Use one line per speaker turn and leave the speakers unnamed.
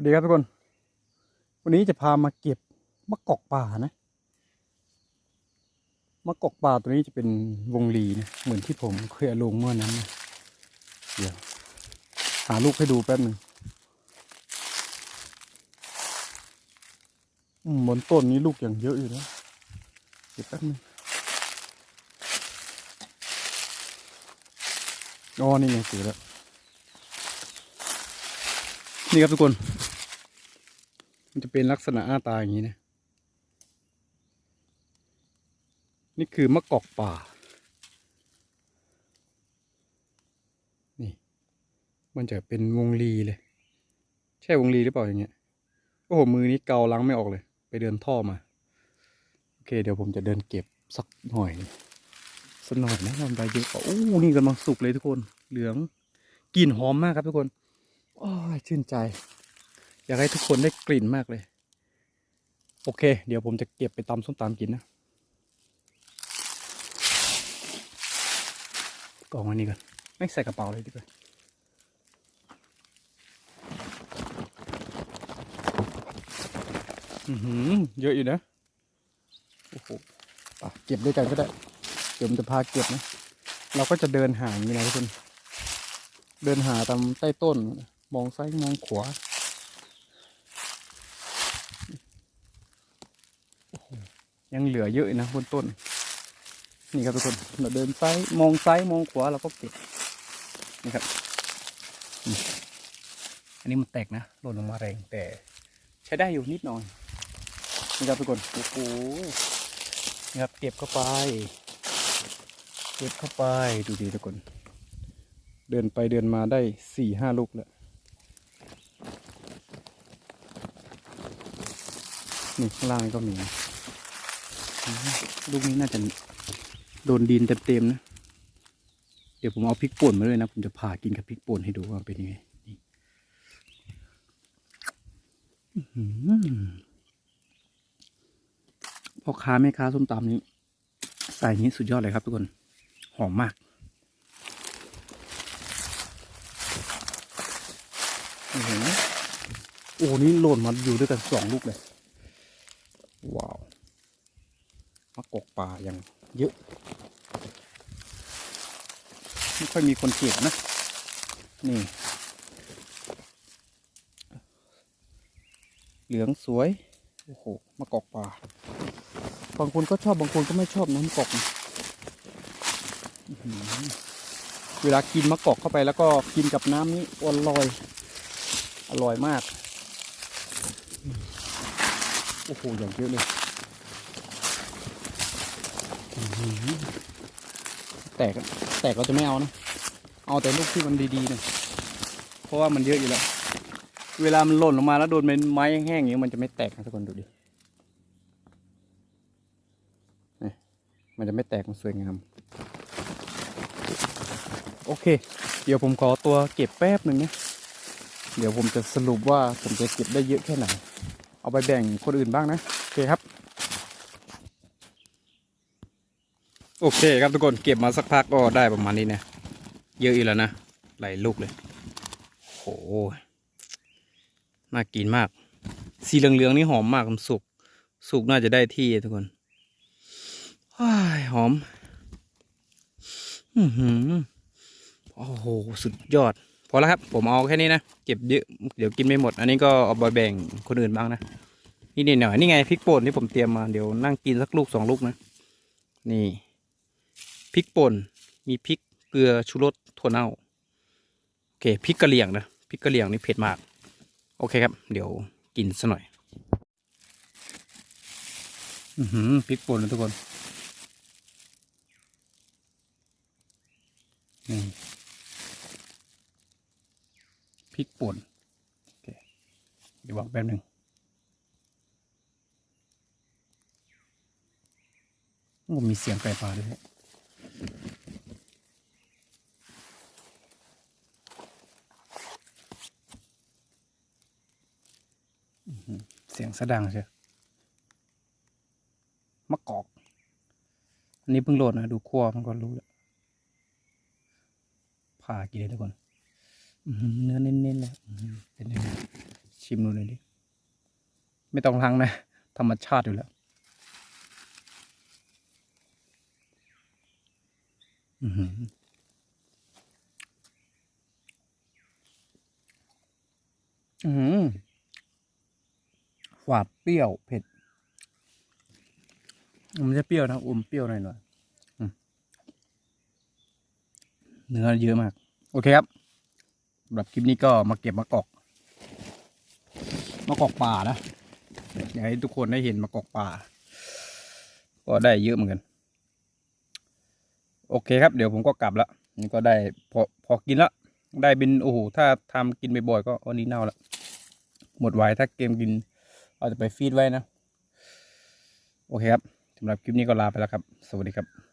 วัสดีครับทุกคน วันนี้จะพามาเก็บมะกอกป่านะ มะกอกป่าตัวนี้จะเป็นวงลีนะ เหมือนที่ผมเคยลงเมื่อนั้นนะเดี๋ยวหาลูกให้ดูแป๊บหนึ่งอืมบนต้นนี้ลูกอย่างเยอะอยู่นะเดี๋ยวแป๊บหนึงอ๋อนี่ไงเจอแล้วนี่ครับทุกคน มันจะเป็นลักษณะหน้าตาอย่างนี้นะ นี่คือมะกอกป่า นี่ มันจะเป็นวงลีเลย ใช่วงลีหรือเปล่าอย่างเงี้ย โอ้โห มือนี้เกาล้างไม่ออกเลย ไปเดินท่อมา โอเค เดี๋ยวผมจะเดินเก็บสักหน่อยสักหน่อยนะทำใบเยอะกว่าโอ้นี่กำลังสุกเลยทุกคน เหลือง กลิ่นหอมมากครับทุกคน โอ้ยชื่นใจ อยากให้ทุกคนได้กลิ่นมากเลย โอเค เดี๋ยวผมจะเก็บไปตำส้มตำกินนะกองอันนี้ก่อนไม่ใส่กระเป๋าเลยดีกว่าอือหือเยอะอยู่นะโอ้โหอะเก็บด้วยกันก็ได้ เดี๋ยวผมจะพาเก็บนะ เราก็จะเดินหาอย่างนี้นะทุกคน เดินหาตามใต้ต้น มองซ้ายมองขวาโอ้โห ยังเหลือเยอะนะบนต้น นี่ครับทุกคนเราเดินซ้ายมองซ้ายมองขวาเราก็เก็บนี่ครับอันนี้มันแตกนะหล่นลงมาแรงแต่ใช้ได้อยู่นิดหน่อยนี่ครับทุกคนโอ้โหนี่ครับเก็บเข้าไป เก็บเข้าไปดูดีทุกคน เดินไปเดินมาได้สี่ห้าลูกแล้วนี่ข้างล่างก็มี ลูกนี้น่าจะโดนดินเต็มๆนะ เดี๋ยวผมเอาพริกป่นมาด้วยนะ ผมจะผ่ากินกับพริกป่นให้ดูว่าเป็นยังไงนี่พ่อค้าแม่ค้าส้มตำนี้ใส่นี้สุดยอดเลยครับทุกคน หอมมากโอ้โหโอ้โหนี่หล่นมาอยู่ด้วยกันสองลูกเลย ว้าว มะกอกป่าอย่างเยอะ ไม่ค่อยมีคนเก็บนะ นี่ เหลืองสวย โอ้โหมะกอกป่า บางคนก็ชอบบางคนก็ไม่ชอบนะมะกอกเวลากินมะกอกเข้าไปแล้วก็กินกับน้ำนี่อร่อย อร่อยมาก โอ้โห อย่างเยอะเลย แตกแตกเราจะไม่เอานะ เอาแต่ลูกที่มันดีๆนะเพราะว่ามันเยอะอยู่แล้ว เวลามันหล่นลงมาแล้วโดนเป็นไม้แห้งๆอย่างนี้มันจะไม่แตกนะทุกคนดูดินี่มันจะไม่แตกมันสวยงาม โอเค เดี๋ยวผมขอตัวเก็บแป๊บหนึ่งนะเดี๋ยวผมจะสรุปว่าผมจะเก็บได้เยอะแค่ไหน เอาไปแบ่งคนอื่นบ้างนะ โอเคครับ โอเคครับทุกคนเก็บมาสักพักก็ได้ประมาณนี้นะเยอะอยู่แล้วนะหลายลูกเลยโหน่ากินมาก สีเหลืองๆนี่หอมมากมันสุกสุกน่าจะได้ที่ทุกคนหอมอือหือโอ้โหสุดยอด พอแล้วครับ ผมเอาแค่นี้นะเก็บเยอะเดี๋ยวกินไม่หมด อันนี้ก็เอาไปแบ่งคนอื่นบ้างนะนี่นหน่อยนี่ไงพริกป่นที่ผมเตรียมมาเดี๋ยวนั่งกินสักลูกสองลูกนะ นี่ พริกป่น มีพริกเกลือชูรสถั่วเน่า โอเคพริกกะเหรี่ยงนะพริกกะเหรี่ยงนี่เผ็ดมาก โอเคครับ เดี๋ยวกินซะหน่อย อือหือพริกป่นนะทุกคนนี่พริกป่นโอเคเดี๋ยวบอกแป๊บหนึ่งโอ้มีเสียงไก่ป่าด้วย เสียงสะดังใช่มะกอก อันนี้เพิ่งโหลดนะ ดูขั้วมันก็รู้แล้วผ่ากินเลยทุกคนเนื้อเน้นๆเลยเป็นยังไงชชิมดูหน่อยดิ ไม่ต้องล้างนะ ธรรมชาติอยู่แล้ว อือหืออือหือหวานเปรี้ยวเผ็ด มันจะเปรี้ยวนะอมเปรี้ยวหน่อยหน่อยเนื้อเยอะมาก โอเคครับสำหรับคลิปนี้ก็มาเก็บมะกอกมะกอกป่านะอยากให้ทุกคนได้เห็นมะกอกป่า ก็ได้เยอะเหมือนกัน โอเคครับเดี๋ยวผมก็กลับแล้วนี่ก็ได้พอพอกินแล้วได้บินโอ้โหถ้าทำกินบ่อยๆก็อันนี้เน่าแล้วหมดไวถ้าเกมกินเอาจะไปฟีดไว้นะ โอเคครับสำหรับคลิปนี้ก็ลาไปแล้วครับ สวัสดีครับ